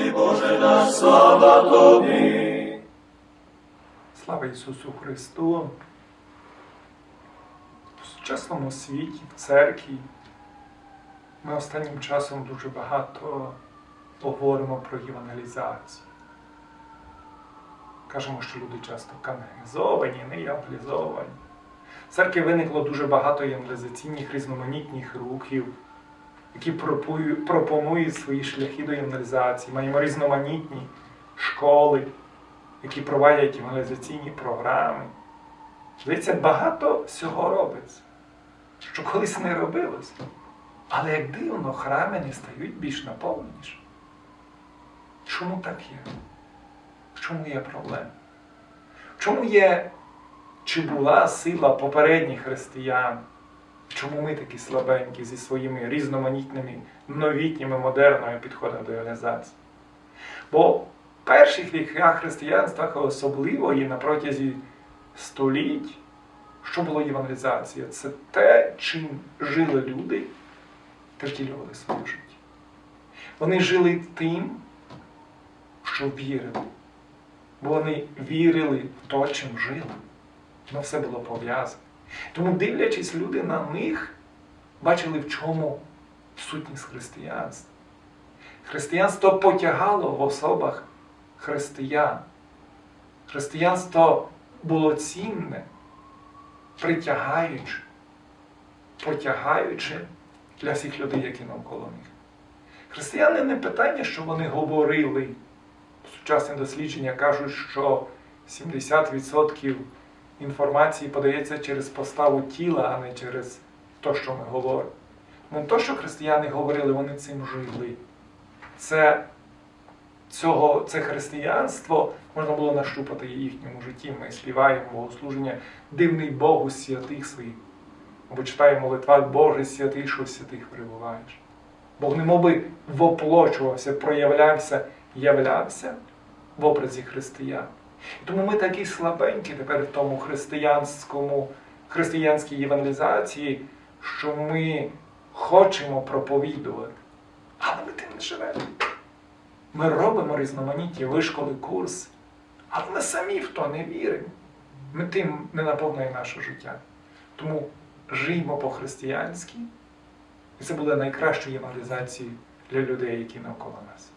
тобі, Боже наш, слава тобі. Слава Ісусу Христу! В сучасному світі, в церкві, ми останнім часом дуже багато говоримо про євангелізацію. Кажемо, що люди часто канонізовані, не євангелізовані. В церкві виникло дуже багато євангелізаційних різноманітних рухів, які пропонують свої шляхи до євангелізації. Маємо різноманітні школи, які проводять євангелізаційні програми. Здається, багато всього робиться, що колись не робилось. Але як дивно, храми не стають більш наповненіші. Чому так є? В чому є проблема? В чому є, чи була сила попередніх християн? Чому ми такі слабенькі зі своїми різноманітними новітніми модерними підходами до реалізації? Бо в перших віках християнства особливо і на протязі століть, що було євангелізація? Це те, чим жили люди та втілювали своє життя. Вони жили тим, що вірили. Бо вони вірили в то, чим жили. Воно все було пов'язане. Тому, дивлячись, люди на них бачили, в чому сутність християнства. Християнство потягало в особах християн. Християнство було цінне, притягаючи, потягаючи для всіх людей, які навколо них. Християни не питання, що вони говорили. Сучасні дослідження кажуть, що 70% інформації подається через поставу тіла, а не через те, що ми говоримо. Не те, що християни говорили, вони цим жили. Це, цього, це християнство можна було нащупати в їхньому житті. Ми співаємо богослуження дивний Бог у святих своїх. Або читаємо молитва Боже святий, що святих перебуваєш. Бог немоби воплочувався, проявлявся, являвся в образі християн. І тому ми такі слабенькі тепер в тому християнському, християнській євангелізації, що ми хочемо проповідувати, але ми тим не живемо. Ми робимо різноманітні вишколи, курси, але ми самі в то не віримо. Ми тим не наповнюємо наше життя. Тому жиймо по-християнськи, і це буде найкращою євангелізацією для людей, які навколо нас.